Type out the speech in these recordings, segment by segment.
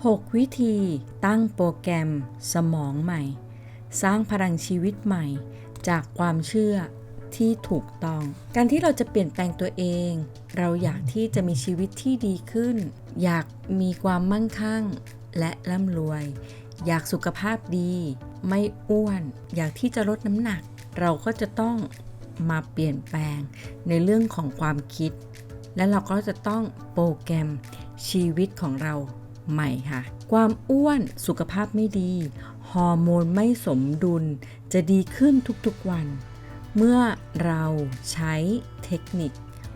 6 วิธีตั้งโปรแกรมสมองใหม่ สร้างพลังชีวิตใหม่ จากความเชื่อที่ถูกต้อง การที่เราจะเปลี่ยนแปลงตัวเอง เราอยากที่จะมีชีวิตที่ดีขึ้น อยากมีความมั่งคั่ง และร่ำรวย อยากสุขภาพดี ไม่อ้วน อยากที่จะลดน้ำหนัก เราก็จะต้องมาเปลี่ยนแปลงในเรื่องของความคิด และเราก็จะต้องโปรแกรมชีวิตของเรา ใหม่ค่ะ ความอ้วนสุขภาพไม่ดี ฮอร์โมนไม่สมดุล จะดีขึ้นทุกๆวัน เมื่อเราใช้เทคนิค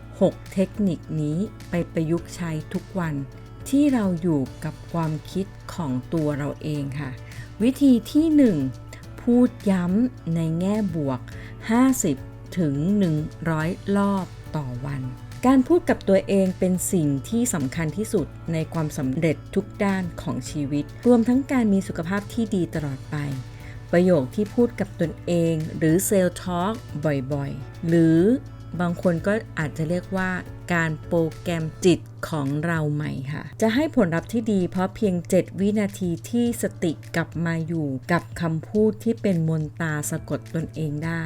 6 เทคนิคนี้ไปประยุกต์ใช้ทุกวัน ที่เราอยู่กับความคิดของตัวเราเองค่ะ วิธีที่ 1 พูดย้ำในแง่บวก 50ถึง100 รอบต่อวัน การพูดกับตัวเองเป็นสิ่งที่สำคัญที่สุดในความสำเร็จทุกด้านของชีวิต รวมทั้งการมีสุขภาพที่ดีตลอดไป ประโยคที่พูดกับตนเอง หรือเซลล์ทอล์กบ่อยๆ หรือบางคนก็อาจจะเรียกว่าการโปรแกรมจิตของเราใหม่ค่ะ จะให้ผลลัพธ์ที่ดีเพราะเพียง 7 วินาทีที่สติกลับมาอยู่กับคำพูดที่เป็นมนตาสะกดตนเองได้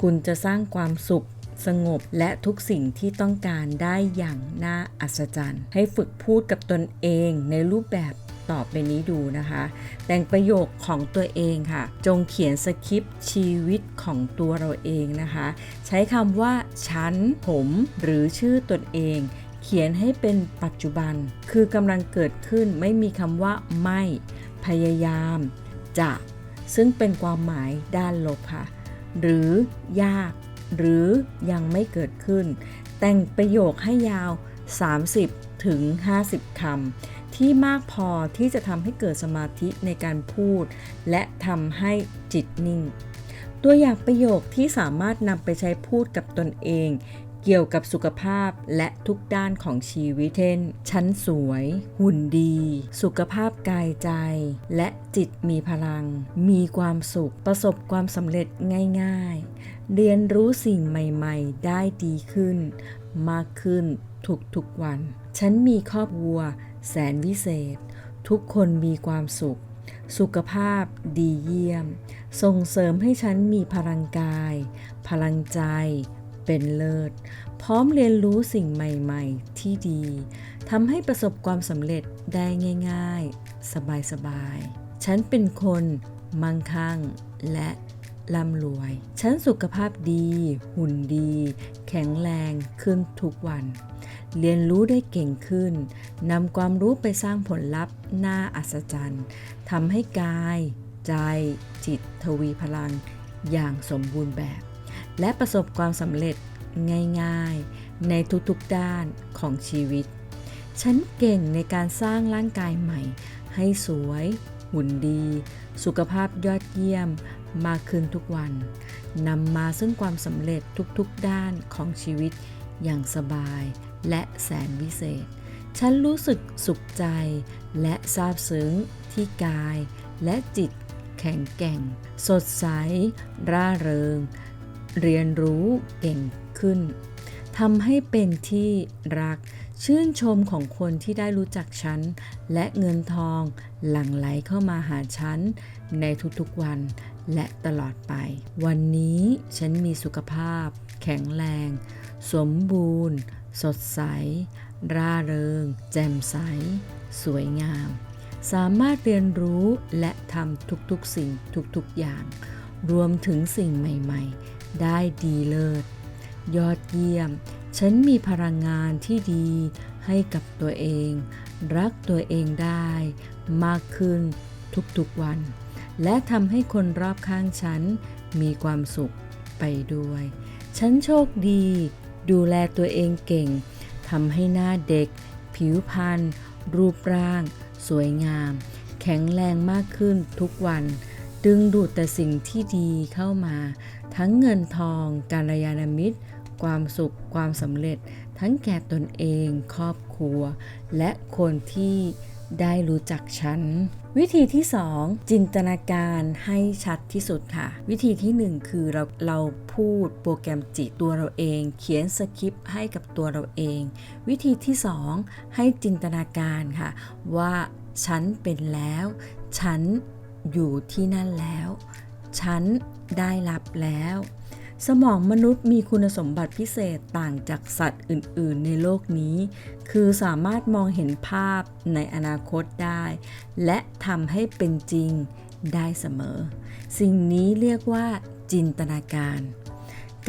คุณจะสร้างความสุข สงบ และทุกสิ่งที่ต้องการได้อย่างน่าอัศจรรย์ ให้ฝึกพูดกับตนเองในรูปแบบต่อไปนี้ดูนะคะ แต่งประโยคของตัวเองค่ะ จงเขียนสคริปต์ชีวิตของตัวเราเองนะคะ ใช้คำว่า ฉัน ผม หรือชื่อตนเองเขียนให้เป็นปัจจุบัน คือกำลังเกิดขึ้นไม่มีคำว่าไม่ พยายาม จะ ซึ่งเป็นความหมายด้านลบค่ะ หรือยาก หรือยังไม่เกิดขึ้น แต่งประโยคให้ยาว 30 ถึง 50 คำที่มากพอที่จะทำให้เกิดสมาธิในการพูด และทำให้จิตนิ่ง ตัวอย่างประโยคที่สามารถนำไปใช้พูดกับตนเอง เกี่ยวกับสุขภาพและทุกด้านของชีวิตเช่นฉันสวย หุ่นดี สุขภาพกายใจ และจิตมีพลัง มีความสุข ประสบความสำเร็จง่าย ๆ เรียนรู้สิ่งใหม่ๆ ได้ดีขึ้น มากขึ้นทุกๆวัน ฉันมีครอบครัว แสนวิเศษ ทุกคนมีความสุข สุขภาพดีเยี่ยม ส่งเสริมให้ฉันมีพลังกาย พลังใจ เป็นเลิศ พร้อมเรียนรู้สิ่งใหม่ๆ ที่ดีทำให้ประสบความสำเร็จได้ง่าย ๆ สบายๆ ฉันเป็นคนมั่งคั่งและร่ำรวย ฉันสุขภาพดี หุ่นดี แข็งแรงขึ้นทุกวัน เรียนรู้ได้เก่งขึ้น นำความรู้ไปสร้างผลลัพธ์น่าอัศจรรย์ทำให้กาย ใจ จิตทวีพลัง อย่างสมบูรณ์แบบ และประสบความสำเร็จง่ายๆ ในทุกๆด้านของชีวิต ฉันเก่งในการสร้างร่างกายใหม่ ให้สวย หุ่นดี สุขภาพยอดเยี่ยมมากขึ้นทุกวันนำมาซึ่งความสำเร็จทุกๆด้านของชีวิตอย่างสบายและแสนวิเศษ ฉันรู้สึกสุขใจและซาบซึ้งที่กายและจิตแข็งแกร่ง สดใส ร่าเริง เรียนรู้เก่งขึ้นทำให้เป็นที่รัก ชื่นชมของคนที่ได้รู้จักฉัน และเงินทองหลั่งไหลเข้ามาหาฉัน ในทุกๆวันและตลอดไป วันนี้ฉันมีสุขภาพ แข็งแรง สมบูรณ์ สดใส ร่าเริง แจ่มใส สวยงาม สามารถเรียนรู้และทำทุกๆสิ่งทุกๆอย่าง รวมถึงสิ่งใหม่ ๆ ได้ดีเลิศ ยอดเยี่ยม ฉันมีพลังงานที่ดีให้กับตัวเอง รักตัวเองได้ มากขึ้นทุกๆวัน และทำให้คนรอบข้างฉันมีความสุขไปด้วย ฉันโชคดี ดูแลตัวเองเก่งทำให้หน้าเด็ก ผิวพรรณรูปร่าง สวยงาม แข็งแรงมากขึ้นทุกวัน ดึงดูดแต่สิ่งที่ดีเข้ามา ทั้งเงินทอง การยานมิตร ความสุข ความสำเร็จ ทั้งแก่ตนเอง ครอบครัว และคนที่ได้รู้จักฉัน วิธีที่ 2 จินตนาการให้ชัดที่สุดค่ะ วิธีที่ 1 คือเราเราพูดโปรแกรมจิตตัวเราเอง เขียนสคริปต์ให้กับตัวเราเอง วิธีที่ 2 ให้จินตนาการค่ะ ว่าฉันเป็นแล้ว ฉัน อยู่ที่นั่นแล้ว ฉันได้รับแล้ว สมองมนุษย์มีคุณสมบัติพิเศษต่างจากสัตว์อื่น ๆ ในโลกนี้ คือสามารถมองเห็นภาพในอนาคตได้ และทำให้เป็นจริงได้เสมอ สิ่งนี้เรียกว่าจินตนาการ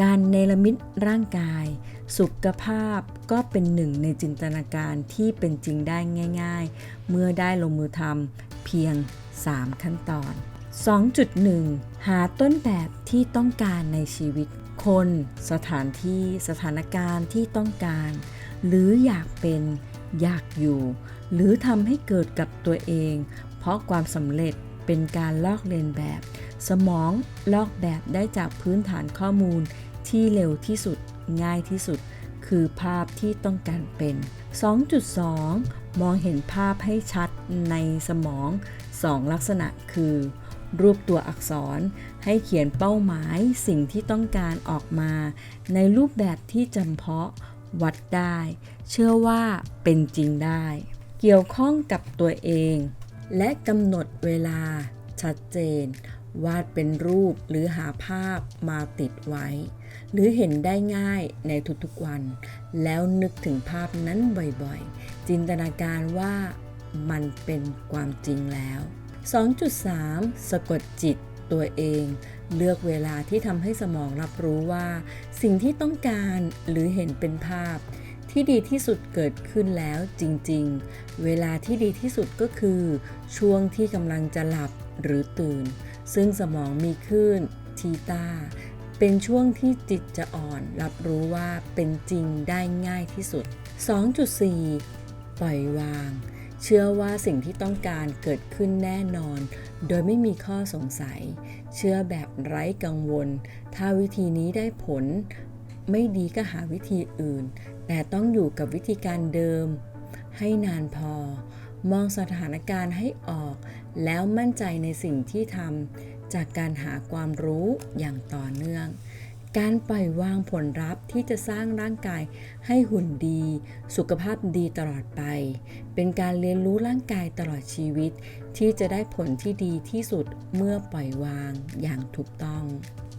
การเนรมิตร่างกาย สุขภาพก็เป็นหนึ่งในจินตนาการที่เป็นจริงได้ง่าย ๆ เมื่อได้ลงมือทำเพียง 3 ขั้นตอน 2.1 หาต้นแบบที่ต้องการในชีวิต คน สถานที่สถานการณ์ที่ต้องการ หรืออยากเป็นอยากอยู่ หรือทำให้เกิดกับตัวเอง เพราะความสำเร็จเป็นการลอกเลียนแบบ สมองลอกแบบได้จากพื้นฐานข้อมูลที่เร็วที่สุดง่ายที่สุด คือภาพที่ต้องการเป็น 2.2 มองเห็นภาพให้ชัดในสมอง 2 ลักษณะคือ รูปตัวอักษรให้เขียนเป้าหมายสิ่งที่ต้องการออกมา ในรูปแบบที่จำเพาะวัดได้ เชื่อว่าเป็นจริงได้ เกี่ยวข้องกับตัวเอง และกำหนดเวลาชัดเจน วาดเป็นรูปหรือหาภาพมาติดไว้ หรือเห็นได้ง่ายในทุกๆวัน แล้วนึกถึงภาพนั้นบ่อยๆ จินตนาการว่า มันเป็นความจริงแล้ว 2.3 สะกดจิตตัวเอง เลือกเวลาที่ทำให้สมองรับรู้ว่า สิ่งที่ต้องการหรือเห็นเป็นภาพ ที่ดีที่สุดเกิดขึ้นแล้วจริงๆ เวลาที่ดีที่สุดก็คือ ช่วงที่กำลังจะหลับหรือตื่น ซึ่งสมองมีคลื่นทีตาเป็นช่วงที่จิตจะอ่อนรับรู้ว่าเป็นจริงได้ง่ายที่สุด 2.4 ปล่อยวาง เชื่อว่าสิ่งที่ต้องการเกิดขึ้นแน่นอน โดยไม่มีข้อสงสัย เชื่อแบบไร้กังวล ถ้าวิธีนี้ได้ผล ไม่ดีก็หาวิธีอื่น แต่ต้องอยู่กับวิธีการเดิม ให้นานพอ มองสถานการณ์ให้ออก แล้วมั่นใจในสิ่งที่ทำจากการหาความรู้อย่างต่อเนื่อง การปล่อยวางผลลัพธ์ที่จะสร้างร่างกายให้หุ่นดี สุขภาพดีตลอดไป เป็นการเรียนรู้ร่างกายตลอดชีวิต ที่จะได้ผลที่ดีที่สุดเมื่อปล่อยวางอย่างถูกต้อง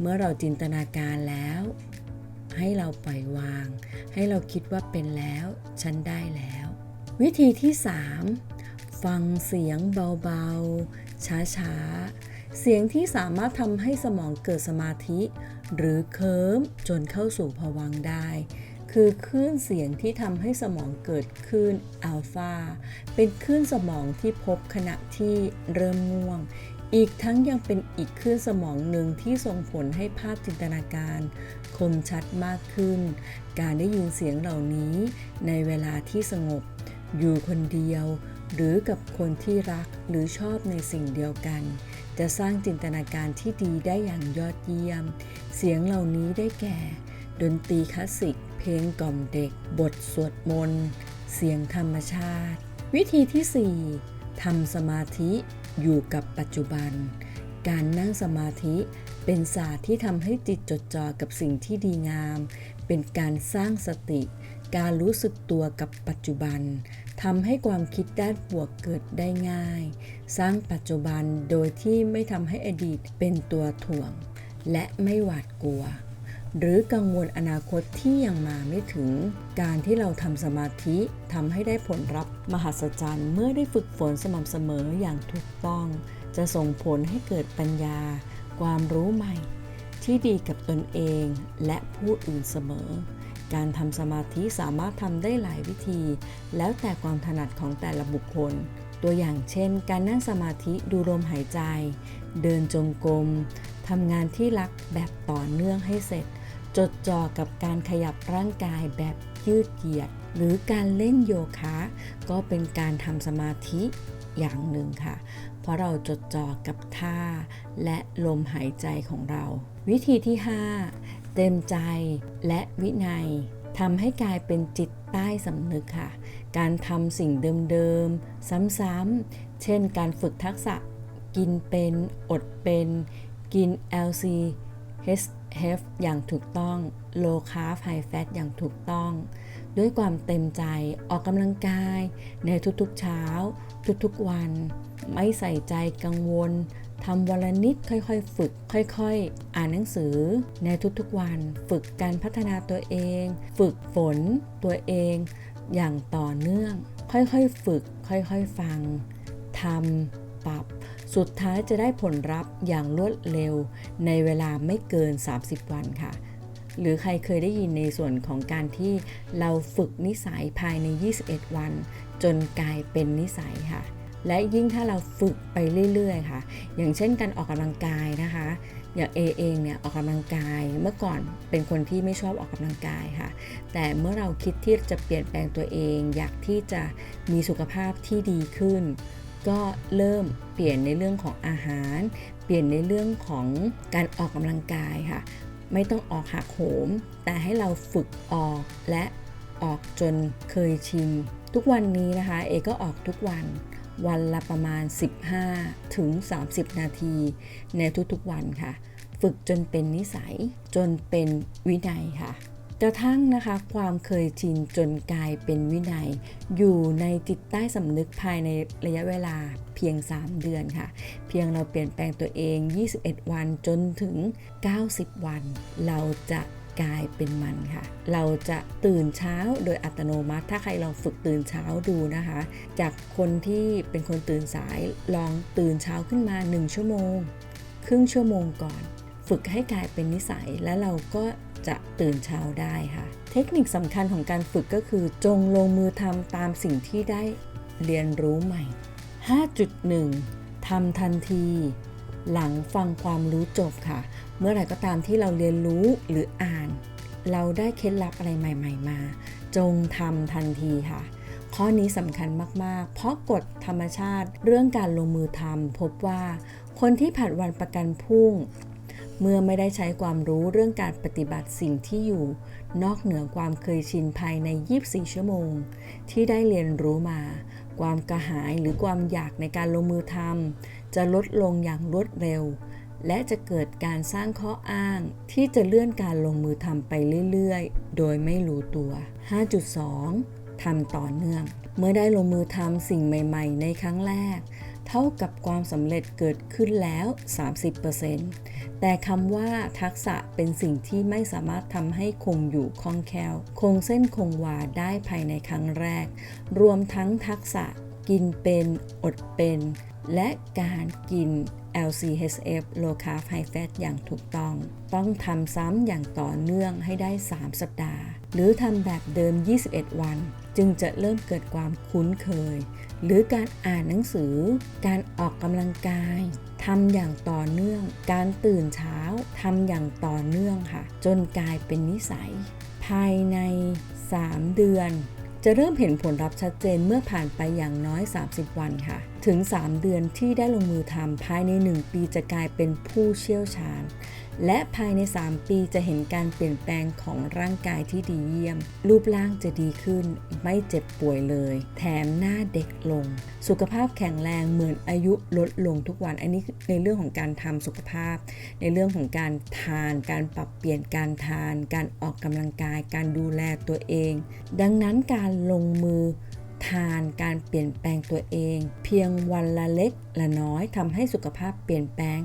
เมื่อเราจินตนาการแล้ว ให้เราปล่อยวาง ให้เราคิดว่าเป็นแล้ว ฉันได้แล้ว วิธีที่ 3 ฟังเสียงเบาๆ ช้าๆ เสียงที่สามารถทำให้สมองเกิดสมาธิ หรือเคิมจนเข้าสู่ภวังได้ คือคลื่นเสียงที่ทำให้สมองเกิดคลื่นอัลฟาเป็นคลื่นสมองที่พบขณะที่เริ่มง่วง อีกทั้งยังเป็นอีกคลื่นสมองหนึ่งที่ส่งผลให้ภาพจินตนาการคมชัดมากขึ้น การได้ยินเสียงเหล่านี้ในเวลาที่สงบ อยู่คนเดียว หรือกับคนที่รักหรือชอบในสิ่งเดียวกัน จะสร้างจินตนาการที่ดีได้อย่างยอดเยี่ยม เสียงเหล่านี้ได้แก่ ดนตรีคลาสสิก เพลงกล่อมเด็ก บทสวดมนต์ เสียงธรรมชาติ วิธีที่ 4ทำสมาธิอยู่กับปัจจุบัน การนั่งสมาธิเป็นศาสตร์ที่ทำให้จิตจดจ่อกับสิ่งที่ดีงาม เป็นการสร้างสติ การรู้สึกตัวกับปัจจุบัน ทำให้ความคิดด้านบวกเกิดได้ง่าย สร้างปัจจุบันโดยที่ไม่ทำให้อดีตเป็นตัวถ่วง และไม่หวาดกลัว หรือกังวลอนาคตที่ยังมาไม่ถึง การที่เราทำสมาธิทำให้ได้ผลลัพธ์มหัศจรรย์เมื่อได้ฝึกฝนสม่ำเสมออย่างถูกต้อง จะส่งผลให้เกิดปัญญา ความรู้ใหม่ ที่ดีกับตนเองและผู้อื่นเสมอ การทำสมาธิสามารถทำได้หลายวิธี แล้วแต่ความถนัดของแต่ละบุคคล ตัวอย่างเช่น การนั่งสมาธิดูลมหายใจ เดินจงกรมทำงานที่รักแบบต่อเนื่องให้เสร็จ จดจ่อกับการขยับร่างกายแบบยืดเหยียด หรือการเล่นโยคะ ก็เป็นการทำสมาธิอย่างหนึ่งค่ะ เพราะเราจดจ่อกับท่าและลมหายใจของเรา วิธีที่ 5 เต็มใจและวินัยทำให้กลายเป็นจิตใต้สำนึกค่ะ การทำสิ่งเดิมๆ ซ้ำๆ เช่นการฝึกทักษะกินเป็น อดเป็น กิน LC HF อย่างถูกต้อง Low Carb High Fat อย่างถูกต้อง ด้วยความเต็มใจออกกำลังกาย ในทุกๆเช้า ทุกๆวัน ไม่ใส่ใจกังวล ทำวันละนิดค่อยๆ ฝึก ค่อยๆอ่านหนังสือ ในทุกๆวัน ฝึกการพัฒนาตัวเอง ฝึกฝนตัวเอง อย่างต่อเนื่อง ค่อยๆ ฝึก ค่อยๆ ฟังทำปรับ สุดท้ายจะได้ผลลัพธ์อย่างรวดเร็ว ในเวลาไม่เกิน 30 วันค่ะหรือใครเคยได้ยินในส่วนของการที่เราฝึกนิสัยภายใน 21 วัน จนกลายเป็นนิสัยค่ะ และยิ่งถ้าเราฝึกไปเรื่อยๆค่ะ อย่างเช่นการออกกำลังกายนะคะ อย่างเอเองเนี่ยออกกำลังกายเมื่อก่อนเป็นคนที่ไม่ชอบออกกำลังกายค่ะ แต่เมื่อเราคิดที่จะเปลี่ยนแปลงตัวเอง อยากที่จะมีสุขภาพที่ดีขึ้น ก็เริ่มเปลี่ยนในเรื่องของอาหาร เปลี่ยนในเรื่องของการออกกำลังกายค่ะ ไม่ต้องออกหักโหม แต่ให้เราฝึกออกและออกจนเคยชินทุกวันนี้นะคะ เอก็ออกทุกวัน วันละประมาณ 15 ถึง 30 นาที ในทุกๆวันค่ะ ฝึกจนเป็นนิสัย จนเป็นวินัยค่ะกระทั่งนะคะความเคยชินจนกลายเป็นวินัย อยู่ในจิตใต้สำนึกภายในระยะเวลาเพียง 3 เดือนค่ะ เพียงเราเปลี่ยนแปลงตัวเอง 21 วันจนถึง 90 วัน เราจะ กลายเป็นมันค่ะ เราจะตื่นเช้าโดยอัตโนมัติ ถ้าใครลองฝึกตื่นเช้าดูนะคะ จากคนที่เป็นคนตื่นสายลองตื่นเช้าขึ้นมา 1 ชั่วโมง ครึ่งชั่วโมงก่อน ฝึกให้กลายเป็นนิสัยแล้วเราก็จะตื่นเช้าได้ค่ะ เทคนิคสำคัญของการฝึกก็คือจงลงมือทำตามสิ่งที่ได้เรียนรู้ใหม่ 5.1ทำทันที หลังฟังความรู้จบค่ะ เมื่อไหร่ก็ตามที่เราเรียนรู้หรืออ่าน เราได้เคล็ดลับอะไรใหม่ ๆ มา จงทำทันทีค่ะ ข้อนี้สำคัญมากๆ เพราะกฎธรรมชาติเรื่องการลงมือทำพบว่าคนที่ผัดวันประกันพรุ่ง เมื่อไม่ได้ใช้ความรู้เรื่องการปฏิบัติสิ่งที่อยู่ นอกเหนือความเคยชินภายใน 24 ชั่วโมง ที่ได้เรียนรู้มา ความกระหายหรือความอยากในการลงมือทำจะลดลงอย่างรวดเร็ว และจะเกิดการสร้างข้ออ้างที่จะเลื่อนการลงมือทำไปเรื่อยๆ โดยไม่รู้ตัว 5.2ทำต่อเนื่อง เมื่อได้ลงมือทำสิ่งใหม่ ๆ ในครั้งแรก เท่ากับความสำเร็จเกิดขึ้นแล้ว 30%แต่คำว่าทักษะเป็นสิ่งที่ไม่สามารถทำให้คงอยู่คล่องแคล่ว คงเส้นคงวาได้ภายในครั้งแรก รวมทั้งทักษะกินเป็น อดเป็น และการกิน LCHF Low Carb High Fat อย่างถูกต้อง ต้องทำซ้ำอย่างต่อเนื่องให้ได้ 3 สัปดาห์ หรือทำแบบเดิม 21 วัน จึงจะเริ่มเกิดความคุ้นเคย หรือการอ่านหนังสือ การออกกำลังกายทำอย่างต่อเนื่อง การตื่นเช้าทำอย่างต่อเนื่องค่ะ จนกลายเป็นนิสัย ภายใน 3 เดือน จะเริ่มเห็นผลลัพธ์ชัดเจนเมื่อผ่านไปอย่างน้อย 30 วันค่ะ ถึง 3 เดือนที่ได้ลงมือทำภายใน 1 ปีจะกลายเป็นผู้เชี่ยวชาญ และภายใน 3 ปีจะเห็นการเปลี่ยนแปลงของร่างกายที่ดีเยี่ยม รูปร่างจะดีขึ้น ไม่เจ็บป่วยเลย แถมหน้าเด็กลง สุขภาพแข็งแรงเหมือนอายุลดลงทุกวัน อันนี้ในเรื่องของการทำสุขภาพ ในเรื่องของการทาน การปรับเปลี่ยนการทาน การออกกำลังกาย การดูแลตัวเอง ดังนั้นการลงมือ ทานการเปลี่ยนแปลงตัวเอง เพียงวันละเล็กละน้อยทำให้สุขภาพเปลี่ยนแปลง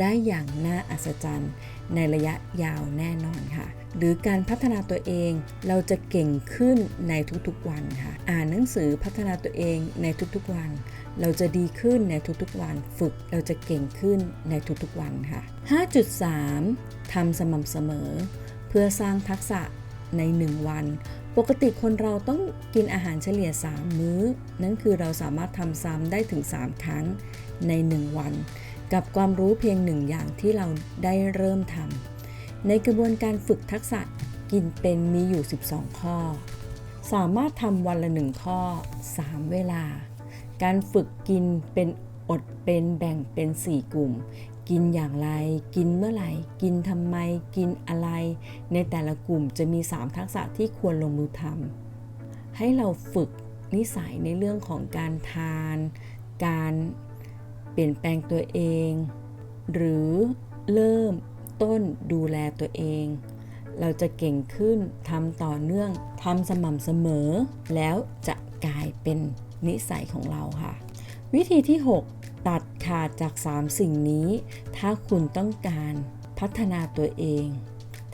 ได้อย่างน่าอัศจรรย์ ในระยะยาวแน่นอนค่ะ หรือการพัฒนาตัวเองเราจะเก่งขึ้นในทุกๆวันค่ะ อ่านหนังสือพัฒนาตัวเองในทุกๆวัน เราจะดีขึ้นในทุกๆวัน ฝึกเราจะเก่งขึ้นในทุกๆวันค่ะ 5.3ทำสม่ำเสมอ เพื่อสร้างทักษะใน 1 วัน ปกติคนเราต้องกินอาหารเฉลี่ย 3 มื้อ นั่นคือเราสามารถทำซ้ำได้ถึง 3 ครั้งใน 1 วัน กับความรู้เพียงหนึ่งอย่างที่เราได้เริ่มทำในกระบวนการฝึกทักษะกินเป็นมีอยู่ 12 ข้อ สามารถทำวันละ1ข้อ 3 เวลา การฝึกกินเป็นอดเป็นแบ่งเป็น 4 กลุ่มกินอย่างไร กินเมื่อไหร่ กินทำไม กินอะไร ในแต่ละกลุ่มจะมี 3 ทักษะที่ควรลงมือทำให้เราฝึกนิสัยในเรื่องของการทาน การเปลี่ยนแปลงตัวเอง หรือเริ่มต้นดูแลตัวเอง เราจะเก่งขึ้นทำต่อเนื่องทำสม่ำเสมอ แล้วจะกลายเป็นนิสัยของเราค่ะ วิธีที่ 6 ขาดจาก 3 สิ่งนี้ ถ้าคุณต้องการพัฒนาตัวเอง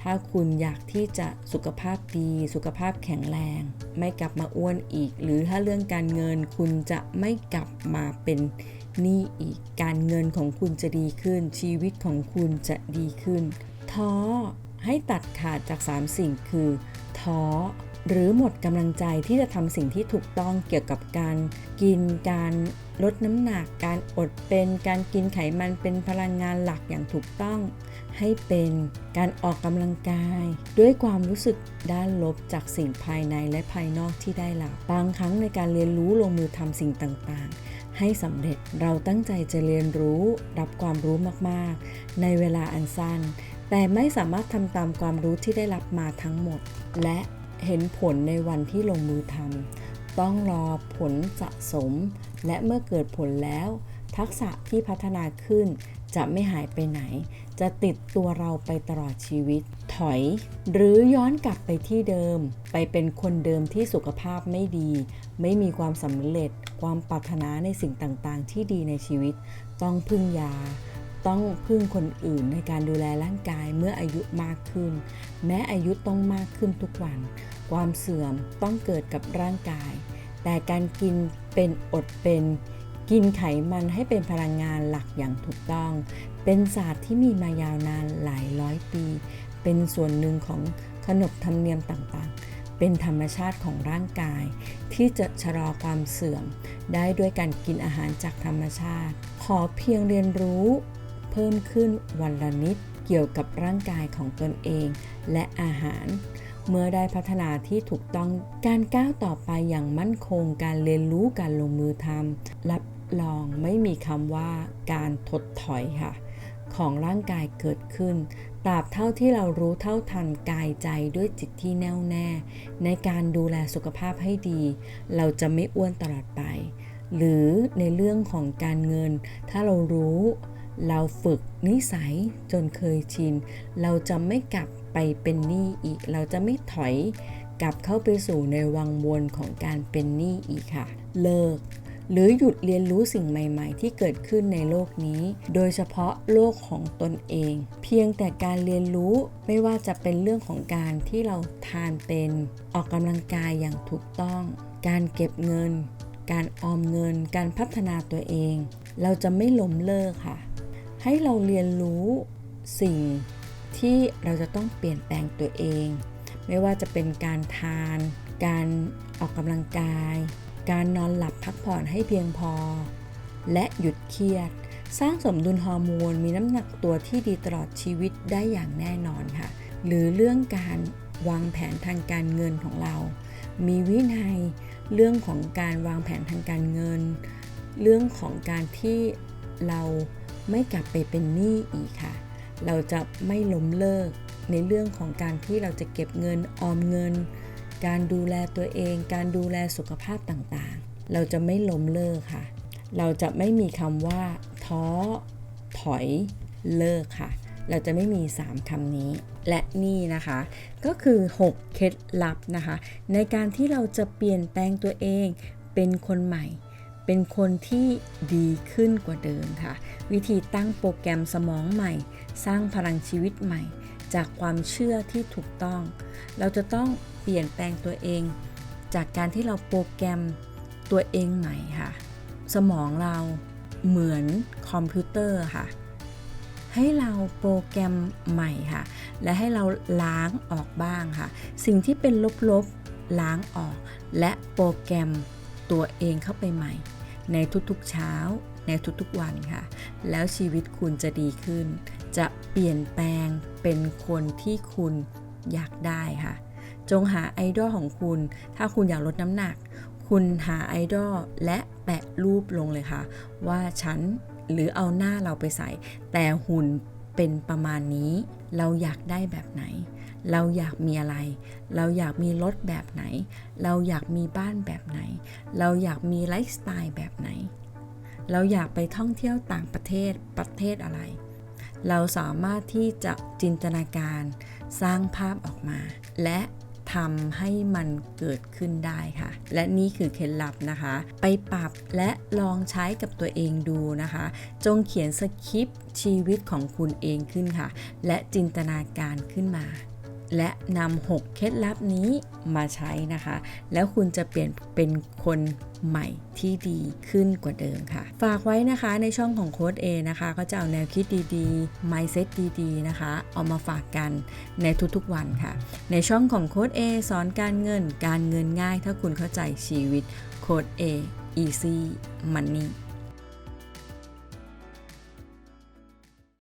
ถ้าคุณอยากที่จะสุขภาพดี สุขภาพแข็งแรง ไม่กลับมาอ้วนอีก หรือถ้าเรื่องการเงินคุณจะไม่กลับมาเป็นหนี้อีก การเงินของคุณจะดีขึ้น ชีวิตของคุณจะดีขึ้น ท้อให้ตัดขาดจาก 3 สิ่งคือ ท้อ หรือหมดกำลังใจที่จะทำสิ่งที่ถูกต้องเกี่ยวกับการกินการลดน้ำหนักการอดเป็นการกินไขมันเป็นพลังงานหลักอย่างถูกต้อง ให้เป็นการออกกำลังกาย ด้วยความรู้สึกด้านลบจากสิ่งภายในและภายนอกที่ได้รับบางครั้งในการเรียนรู้ลงมือทำสิ่งต่างๆ ให้สำเร็จเราตั้งใจจะเรียนรู้รับความรู้มากๆ ในเวลาอันสั้น แต่ไม่สามารถทำตามความรู้ที่ได้รับมาทั้งหมด และ เห็นผลในวันที่ลงมือทำต้องรอผลสะสม และเมื่อเกิดผลแล้ว ทักษะที่พัฒนาขึ้นจะไม่หายไปไหน จะติดตัวเราไปตลอดชีวิต ถอย หรือย้อนกลับไปที่เดิม ไปเป็นคนเดิมที่สุขภาพไม่ดี ไม่มีความสำเร็จ ความปรารถนาในสิ่งต่างๆ ที่ดีในชีวิต ต้องพึ่งยา ต้องพึ่งคนอื่นในการดูแลร่างกายเมื่ออายุมากขึ้น แม้อายุต้องมากขึ้นทุกวัน ความเสื่อมต้องเกิดกับร่างกาย แต่การกินเป็นอดเป็น กินไขมันให้เป็นพลังงานหลักอย่างถูกต้อง เป็นศาสตร์ที่มีมายาวนานหลายร้อยปี เป็นส่วนหนึ่งของขนบธรรมเนียมต่างๆ เป็นธรรมชาติของร่างกาย ที่จะชะลอความเสื่อม ได้ด้วยการกินอาหารจากธรรมชาติ ขอเพียงเรียนรู้ พิ่มขึ้นวันละนิดเกี่ยวกับร่างกายของตนเองและอาหาร เมื่อได้พัฒนาที่ถูกต้องการก้าวต่อไปอย่างมั่นคงการเรียนรู้การลงมือทำรับรองไม่มีคำว่าการถดถอยค่ะ ของร่างกายเกิดขึ้นตราบเท่าที่เรารู้เท่าทันกายใจด้วยจิตที่แน่วแน่ ในการดูแลสุขภาพให้ดี เราจะไม่อ้วนตลอดไป หรือในเรื่องของการเงิน ถ้าเรารู้ เราฝึกนิสัยจนเคยชิน เราจะไม่กลับไปเป็นหนี้อีก เราจะไม่ถอยกลับเข้าไปสู่ในวังวนของการเป็นหนี้อีกค่ะ เลิก หรือหยุดเรียนรู้สิ่งใหม่ๆ ที่เกิดขึ้นในโลกนี้ โดยเฉพาะโลกของตนเอง เพียงแต่การเรียนรู้ไม่ว่าจะเป็นเรื่องของการที่เราทานเป็น ออกกำลังกายอย่างถูกต้อง การเก็บเงิน การออมเงิน การพัฒนาตัวเอง เราจะไม่ล้มเลิกค่ะ ให้เราเรียนรู้สิ่งที่เราจะต้องเปลี่ยนแปลงตัวเอง ไม่ว่าจะเป็นการทาน การออกกำลังกาย การนอนหลับพักผ่อนให้เพียงพอ และหยุดเครียด สร้างสมดุลฮอร์โมนมีน้ำหนักตัวที่ดีตลอดชีวิตได้อย่างแน่นอนค่ะ หรือเรื่องการวางแผนทางการเงินของเรา มีวินัยเรื่องของการวางแผนทางการเงิน เรื่องของการที่เรา ไม่กลับไปเป็นหนี้อีกค่ะ เราจะไม่ล้มเลิกในเรื่องของการที่เราจะเก็บเงินออมเงิน การดูแลตัวเอง การดูแลสุขภาพต่างๆ เราจะไม่ล้มเลิกค่ะ เราจะไม่มีคำว่า ท้อ ถอยเลิกค่ะ เราจะไม่มี 3คำนี้ และนี่นะคะ ก็คือ 6 เคล็ดลับนะคะ ในการที่เราจะเปลี่ยนแปลงตัวเองเป็นคนใหม่ เป็นคนที่ดีขึ้นกว่าเดิมค่ะ วิธีตั้งโปรแกรมสมองใหม่ สร้างพลังชีวิตใหม่ จากความเชื่อที่ถูกต้อง เราจะต้องเปลี่ยนแปลงตัวเอง จากการที่เราโปรแกรมตัวเองใหม่ค่ะ สมองเราเหมือนคอมพิวเตอร์ค่ะ ให้เราโปรแกรมใหม่ค่ะ และให้เราล้างออกบ้างค่ะ สิ่งที่เป็นลบๆล้างออก และโปรแกรมตัวเองเข้าไปใหม่ ในทุกๆเช้า ในทุกๆวันค่ะ แล้วชีวิตคุณจะดีขึ้น จะเปลี่ยนแปลงเป็นคนที่คุณอยากได้ค่ะ จงหาไอดอลของคุณ ถ้าคุณอยากลดน้ำหนัก คุณหาไอดอลและแปะรูปลงเลยค่ะ ว่าฉันหรือเอาหน้าเราไปใส่ แต่หุ่นเป็นประมาณนี้ เราอยากได้แบบไหน เราอยากมีอะไร เราอยากมีรถแบบไหน เราอยากมีบ้านแบบไหน เราอยากมีไลฟ์สไตล์แบบไหน เราอยากไปท่องเที่ยวต่างประเทศประเทศอะไร เราสามารถที่จะจินตนาการสร้างภาพออกมา และทำให้มันเกิดขึ้นได้ค่ะ และนี่คือเคล็ดลับนะคะ ไปปรับและลองใช้กับตัวเองดูนะคะ จงเขียนสคริปต์ชีวิตของคุณเองขึ้นค่ะ และจินตนาการขึ้นมา และนำ6เคล็ดลับนี้มาใช้นะคะ แล้วคุณจะเปลี่ยนเป็นคนใหม่ที่ดีขึ้นกว่าเดิมค่ะ ฝากไว้นะคะในช่องของโค้ด A นะคะ ก็จะเอาแนวคิดดีๆ mindset ดีๆ นะคะ เอามาฝากกันในทุกๆวันค่ะ ในช่องของโค้ด A สอนการเงิน การเงินง่าย ถ้าคุณเข้าใจชีวิตโค้ด A easy money